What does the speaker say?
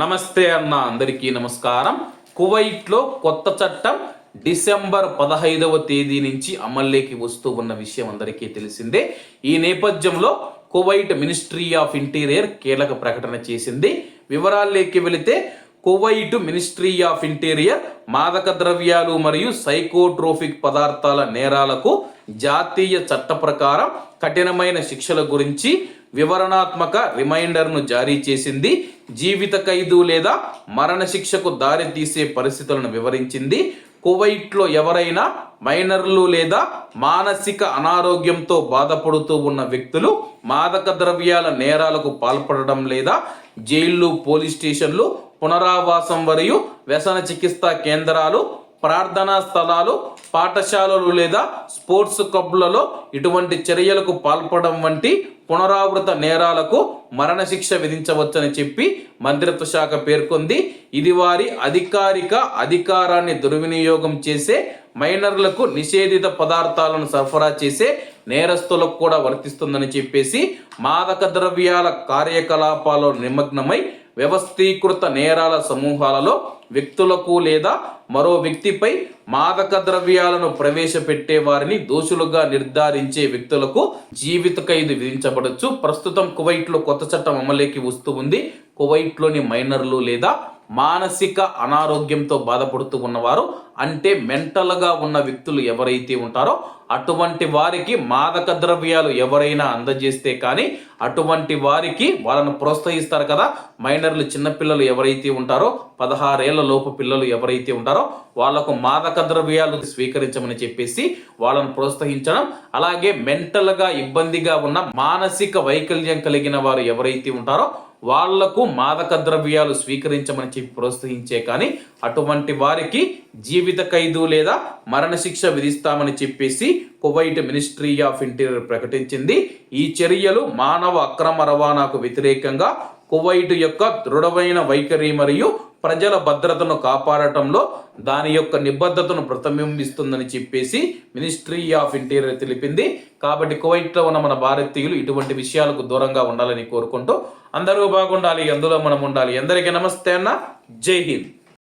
నమస్తే అన్న అందరికీ నమస్కారం. కువైట్లో కొత్త చట్టం డిసెంబర్ పదహైదవ తేదీ నుంచి అమల్లోకి వస్తూ ఉన్న విషయం అందరికీ తెలిసిందే. ఈ నేపథ్యంలో కువైట్ మినిస్ట్రీ ఆఫ్ ఇంటీరియర్ కీలక ప్రకటన చేసింది. వివరాల్లోకి వెళితే కువైట్ మినిస్ట్రీ ఆఫ్ ఇంటీరియర్ మాదక ద్రవ్యాలు మరియు సైకోట్రోఫిక్ పదార్థాల నేరాలకు జాతీయ చట్ట ప్రకారం కఠినమైన శిక్షల గురించి వివరణాత్మక రిమైండర్ను జారీ చేసింది. జీవిత ఖైదు లేదా మరణశిక్షకు దారి తీసే పరిస్థితులను వివరించింది. కువైట్లో ఎవరైనా మైనర్లు లేదా మానసిక అనారోగ్యంతో బాధపడుతూ ఉన్న వ్యక్తులు మాదక ద్రవ్యాల నేరాలకు పాల్పడడం లేదా జైళ్ళు పోలీస్ స్టేషన్లు పునరావాసం మరియు వ్యసన చికిత్సా కేంద్రాలు ప్రార్థనా స్థలాలు పాఠశాలలు లేదా స్పోర్ట్స్ క్లబ్లలో ఇటువంటి చర్యలకు పాల్పడడం వంటి పునరావృత నేరాలకు మరణశిక్ష విధించవచ్చని చెప్పి మంత్రిత్వ శాఖ పేర్కొంది. ఇది వారి అధికారిక అధికారాన్ని దుర్వినియోగం చేసే మైనర్లకు నిషేధిత పదార్థాలను సరఫరా చేసే నేరస్తులకు కూడా వర్తిస్తుందని చెప్పేసి మాదక ద్రవ్యాల కార్యకలాపాల్లో నిమగ్నమై వ్యవస్థీకృత నేరాల సమూహాలలో వ్యక్తులకు లేదా మరో వ్యక్తిపై మాదక ద్రవ్యాలను ప్రవేశపెట్టే వారిని దోషులుగా నిర్ధారించే వ్యక్తులకు జీవిత ఖైదు విధించబడచ్చు. ప్రస్తుతం కువైట్లో కొత్త చట్టం అమలుకి వస్తూ ఉంది. కువైట్లోని మైనర్లు లేదా మానసిక అనారోగ్యంతో బాధపడుతూ ఉన్నవారు అంటే మెంటల్గా ఉన్న వ్యక్తులు ఎవరైతే ఉంటారో అటువంటి వారికి మాదక ద్రవ్యాలు ఎవరైనా అందజేస్తే కానీ అటువంటి వారికి వాళ్ళను ప్రోత్సహిస్తారు కదా. మైనర్లు చిన్నపిల్లలు ఎవరైతే ఉంటారో పదహారేళ్ళ లోపు పిల్లలు ఎవరైతే ఉంటారో వాళ్ళకు మాదక ద్రవ్యాలు స్వీకరించమని చెప్పేసి వాళ్ళను ప్రోత్సహించడం అలాగే మెంటల్గా ఇబ్బందిగా ఉన్న మానసిక వైకల్యం కలిగిన వారు ఎవరైతే ఉంటారో వాళ్ళకు మాదక ద్రవ్యాలు స్వీకరించమని చెప్పి ప్రోత్సహించే కానీ అటువంటి వారికి జీవిత ఖైదు లేదా మరణశిక్ష విధిస్తామని చెప్పేసి కువైట్ మినిస్ట్రీ ఆఫ్ ఇంటీరియర్ ప్రకటించింది. ఈ చర్యలు మానవ అక్రమ రవాణాకు వ్యతిరేకంగా కువైట్ యొక్క దృఢమైన వైఖరి మరియు ప్రజల భద్రతను కాపాడటంలో దాని యొక్క నిబద్ధతను ప్రతిబింబిస్తుందని చెప్పేసి మినిస్ట్రీ ఆఫ్ ఇంటీరియర్ తెలిపింది. కాబట్టి కువైట్లో ఉన్న మన భారతీయులు ఇటువంటి విషయాలకు దూరంగా ఉండాలని కోరుకుంటూ అందరూ బాగుండాలి అందులో మనం ఉండాలి. అందరికీ నమస్తే అన్న. జై హింద్.